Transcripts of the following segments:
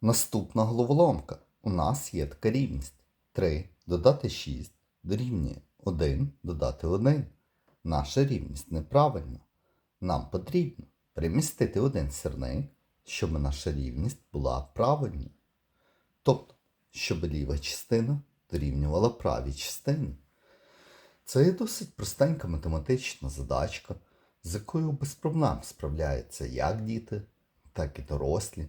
Наступна головоломка. У нас є така рівність. 3 додати 6 дорівнює 1 додати 1. Наша рівність неправильна. Нам потрібно перемістити один сірник, щоб наша рівність була правильною. Тобто, щоб ліва частина дорівнювала правій частині. Це є досить простенька математична задачка, з якою без проблем справляються як діти, так і дорослі.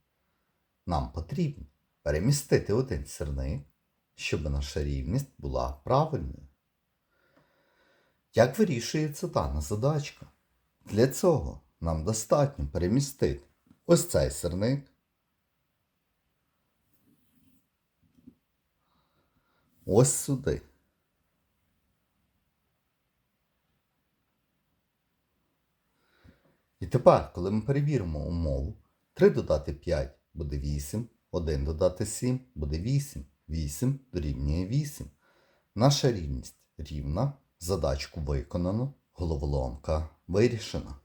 Нам потрібно перемістити один сірник, щоб наша рівність була правильною. Як вирішується дана задачка? Для цього нам достатньо перемістити ось цей сирник, ось сюди. І тепер, коли ми перевіримо умову, 3 додати 5 буде 8, 1 додати 7 буде 8, 8 дорівнює 8. Наша рівність рівна, задачку виконано, головоломка вирішена.